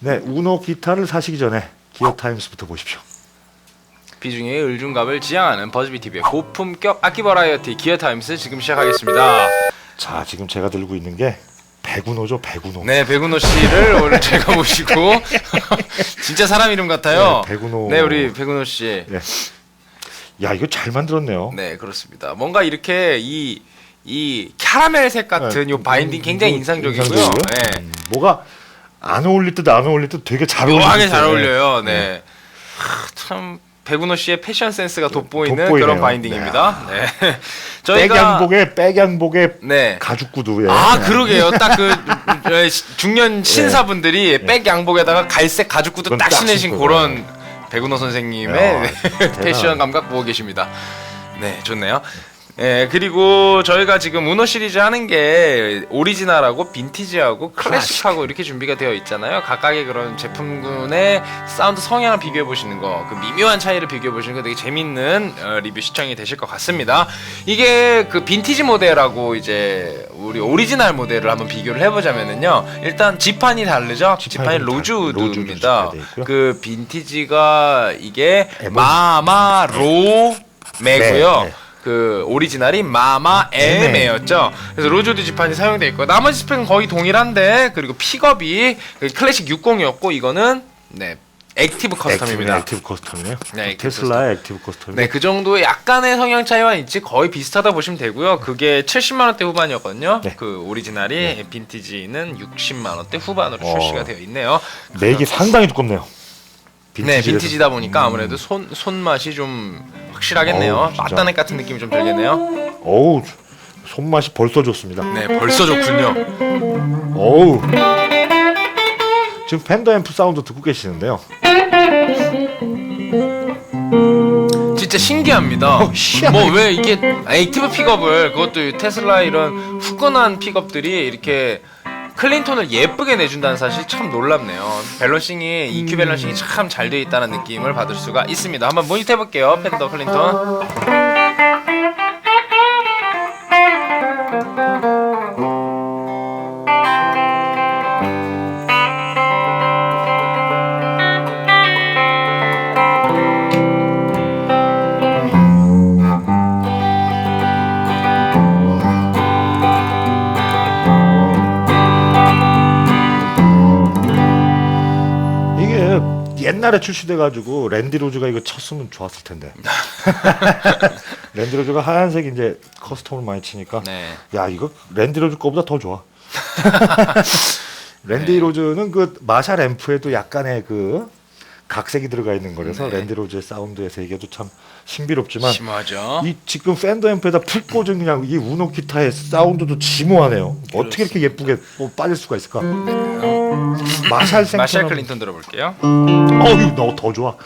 네, 우노 기타를 사시기 전에 기어 타임스부터 보십시오. 비중의 을중갑을 지향하는 버즈비 TV의 고품격 악기 버라이어티 기어 타임스 지금 시작하겠습니다. 자, 지금 제가 들고 있는 게 백운호죠, 백운호. 네, 백운호 씨를 오늘 제가 모시고 진짜 사람 이름 같아요. 네, 백운호. 네, 우리 백운호 씨. 네. 야, 이거 잘 만들었네요. 네, 그렇습니다. 뭔가 이렇게 이 이 캐러멜색 같은 네, 요 바인딩 굉장히 음, 인상적이고요. 인상적이고요. 네. 음, 뭐가 안 어울릴 듯 안 어울릴 듯 되게 잘 어울리죠. 묘하게 잘 어울려요. 네. 하, 참 백운호 씨의 패션 센스가 돋보이는 돋보이네요. 그런 바인딩입니다. 네. 저희가 백양복에 백양복에 네. 가죽 구두에 아 그러게요. 딱 그 중년 신사분들이 백 양복에다가 갈색 가죽 구두 그건 딱 딱 신으신 신고, 그런 백운호 선생님의 야, 패션 대단하네. 감각 보고 계십니다. 네, 좋네요. 예, 그리고 저희가 지금 우노 시리즈 하는 게 오리지널하고 빈티지하고 클래식하고 이렇게 준비가 되어 있잖아요. 각각의 그런 제품군의 사운드 성향을 비교해 보시는 거, 그 미묘한 차이를 비교해 보시는 거 되게 재밌는 어, 리뷰 시청이 되실 것 같습니다. 이게 그 빈티지 모델하고 이제 우리 오리지널 모델을 한번 비교를 해보자면은요. 일단 지판이 다르죠. 지판이 지판이 로즈우드입니다. 로즈우드. 그 빈티지가 이게 에본. 마마로메고요. 네, 네. 그 오리지널이 마마 에메였죠. 그래서 로즈우드 지판이 사용돼 있고 나머지 스펙은 거의 동일한데 그리고 픽업이 그 클래식 60이었고 이거는 네 액티브 커스텀입니다. 액티브 커스텀이네요. 네, 액티브 테슬라의 액티브 커스텀. 네, 그 정도의 약간의 성향 차이와 있지 거의 비슷하다 보시면 되고요. 그게 70만 원대 후반이었거든요. 네. 그 오리지널이 빈티지는 60만 원대 후반으로 어. 출시가 되어 있네요. 맥이 상당히 두껍네요. 네. 빈티지다 보니까 아무래도 손 손맛이 좀 확실하겠네요. 어우, 진짜. 맛다넥 같은 느낌이 좀 들겠네요. 어우, 손맛이 벌써 좋습니다. 네, 벌써 좋군요. 어우. 지금 팬더 앰프 사운드 듣고 계시는데요. 진짜 신기합니다. 어, 희한하네. 뭐왜 이게 액티브 픽업을 그것도 테슬라 이런 후끈한 픽업들이 이렇게 클린톤을 예쁘게 내준다는 사실 참 놀랍네요. 밸런싱이 EQ 밸런싱이 참 잘 되어 있다는 느낌을 받을 수가 있습니다. 한번 모니터 해볼게요. 팬더 클린톤. 옛날에 출시돼가지고 랜디 로즈가 이거 쳤으면 좋았을 텐데. 랜디 로즈가 하얀색 이제 커스텀을 많이 치니까. 네. 야 이거 랜디 로즈 거보다 더 좋아. 랜디 네. 로즈는 그 마샬 앰프에도 약간의 그 각색이 들어가 있는 거라서 네. 랜디 로즈의 사운드의 세계도 참 신비롭지만 심하죠. 이 지금 팬더 앰프에다 풀 꽂은 그냥 이 우노 기타의 사운드도 지모하네요. 어떻게 이렇게 예쁘게 뭐 빠질 수가 있을까? 마샬 생 마샬 클린톤 들어볼게요. 어유 너더 좋아.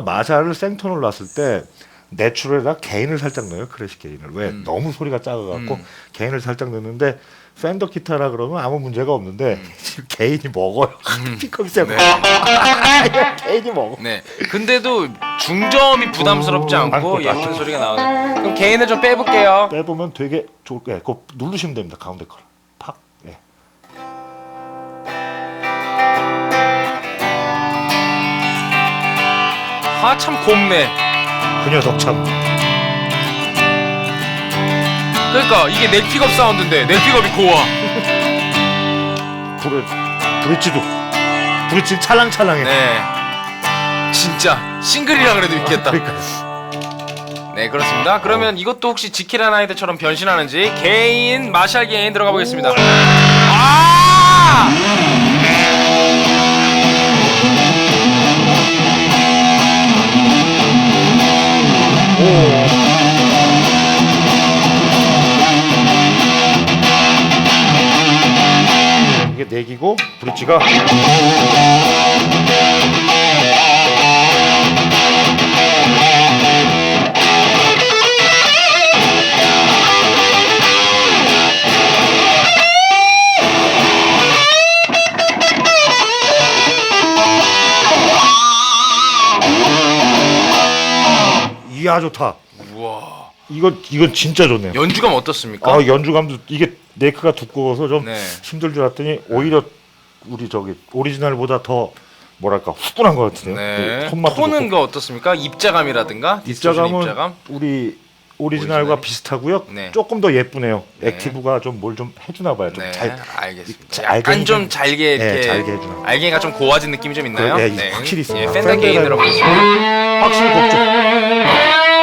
우리가 마샬을 생톤을 놨을 때 내추럴에다 게인을 살짝 넣어요 클래식 게인을 왜 음. 너무 소리가 작아갖고 음. 게인을 살짝 넣는데 팬더 기타라 그러면 아무 문제가 없는데 음. 지금 게인이 먹어요 피컵이 세고 네. 게인이 먹어 네. 근데도 중저음이 부담스럽지 않고 않고 예쁜. 소리가 나오네. 그럼 개인을 좀 빼볼게요. 빼보면 되게 좋을 거예요 그거 누르시면 됩니다 가운데 걸 아참 곱네. 그 녀석 참 그러니까 이게 넥 픽업 사운드인데 넥 픽업이 고와. 브리, 브릿지도 브릿지 찰랑찰랑해 네. 진짜 싱글이라 그래도 있겠다. 그러니까 네 그렇습니다. 그러면 이것도 혹시 지킬한 아이들처럼 변신하는지 개인 마샬 개인 들어가 보겠습니다. 아! 이게 내기고 브릿지가 이야 좋다. 우와. 이거 이건 진짜 좋네요. 연주감 어떻습니까? 아 연주감도 이게 네크가 두꺼워서 좀 네. 힘들 줄 알았더니 오히려 우리 저기 오리지널보다 더 뭐랄까 후끈한 것 같은데요. 네. 그 좋고. 그 어떻습니까? 입자감이라든가 디스토션 입자감은 입자감. 우리 오리지널과 오리지널. 비슷하고요. 네. 조금 더 예쁘네요. 네. 액티브가 좀 뭘 좀 해주나 봐요. 좀 네, 잘. 알겠습니다. 잘- 약간 알갱이 좀 좀- 잘게 네, 이렇게 잘게 해주나. 알갱이가 좀 고와진 느낌이 좀 있나요? 그, 예, 확실히 있습니다. 예, 팬더 게인 팬더가- 들어보겠습니다. 확실히 곱죠.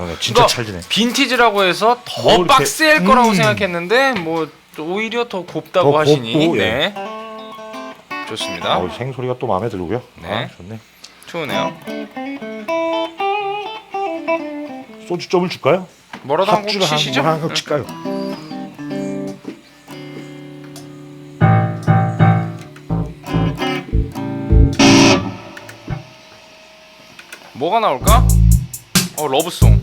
그렇군요. 네, 진짜 그러니까 찰지네. 빈티지라고 해서 더 뭐 이렇게- 빡셀 거라고 음. 생각했는데 뭐 오히려 더 곱다고 더 하시니 곱고, 네. 좋습니다. 어, 생소리가 또 마음에 들고요. 네. 아, 좋네. 좋으네요. 소주 점을 줄까요? 뭐라도 한곡 합주를 치시죠. 한곡 한곡 칠까요? 뭐가 나올까? 어 러브송.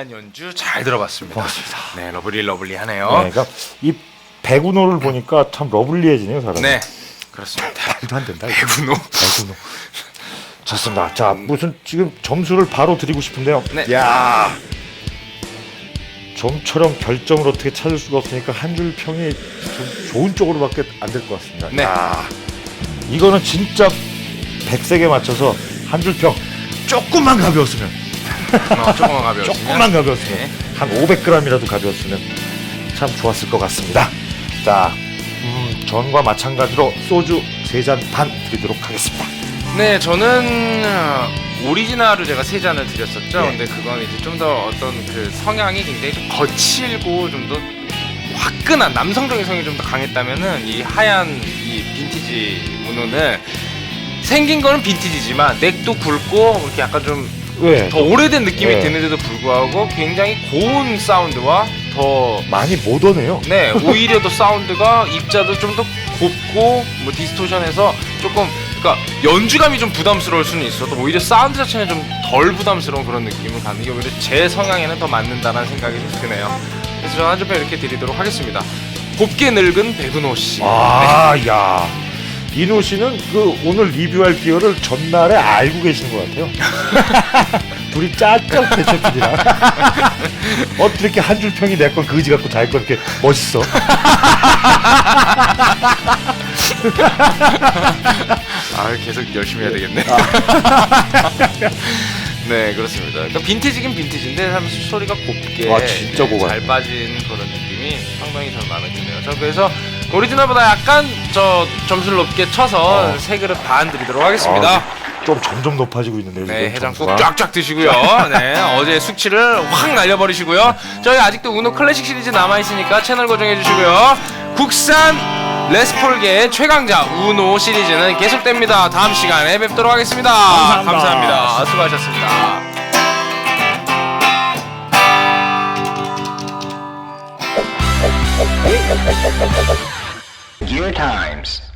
러블리한 연주 잘 들어봤습니다. 고맙습니다. 네 러블리 러블리하네요. 네, 그러니까 이 백운호를 보니까 참 러블리해지네요 사람. 네 그렇습니다. 말도 안 된다. 이거. 배분호. 백운호. 좋습니다. 자 무슨 지금 점수를 바로 드리고 싶은데요. 네. 야 좀처럼 결정을 어떻게 찾을 수가 없으니까 한 줄 평이 좀 좋은 쪽으로밖에 안 될 것 같습니다. 네. 야, 이거는 진짜 백색에 맞춰서 한 줄 평 조금만 가벼웠으면 어, 조금만 가벼웠으면. 조금만 가벼웠으면 네. 한 500g이라도 가벼웠으면 참 좋았을 것 같습니다. 자, 음, 전과 마찬가지로 소주 세잔반 드리도록 하겠습니다. 네, 저는 어, 오리지널을 제가 세 잔을 드렸었죠. 네. 근데 그건 이제 좀 더 어떤 그 성향이 굉장히 좀 거칠고 좀 더 화끈한 남성적인 성이 좀 더 강했다면은 이 하얀 이 빈티지 문호는 생긴 거는 빈티지지만 넥도 굵고 이렇게 약간 좀 더 왜? 오래된 느낌이 네. 드는데도 불구하고 굉장히 고운 사운드와 더 많이 모던해요. 네, 오히려 더 사운드가 입자도 좀 더 곱고 뭐 디스토션해서 조금 그러니까 연주감이 좀 부담스러울 수는 있어도 오히려 사운드 자체는 좀 덜 부담스러운 그런 느낌을 갖는 게 오히려 제 성향에는 더 맞는다는 생각이 좀 드네요. 그래서 저는 한줄평 이렇게 드리도록 하겠습니다. 곱게 늙은 백은호 씨. 아, 야. 이노 씨는 그 오늘 리뷰할 기어를 전날에 알고 계시는 것 같아요. 둘이 짜짜 대체필이랑 어떻게 이렇게 한 줄 평이 내 건 그지 같고 자기 건 이렇게 멋있어. 아 계속 열심히 해야 되겠네. 네 그렇습니다. 그러니까 빈티지긴 빈티지인데 참 소리가 곱게 와, 진짜 네, 고가요. 잘 빠진 그런 느낌이 상당히 잘 마음에 드네요. 저 그래서 오리지널보다 약간 저 점수를 높게 쳐서 어. 세 그릇 반 드리도록 하겠습니다. 아, 좀 점점 높아지고 있는데요. 네, 지금 해장국 점수가. 쫙쫙 드시고요. 네, 어제 숙취를 확 날려버리시고요. 저희 아직도 우노 클래식 시리즈 남아있으니까 채널 고정해주시고요. 국산 레스폴계의 최강자 우노 시리즈는 계속됩니다. 다음 시간에 뵙도록 하겠습니다. 감사합니다. 감사합니다. 수고하셨습니다. Gear Times.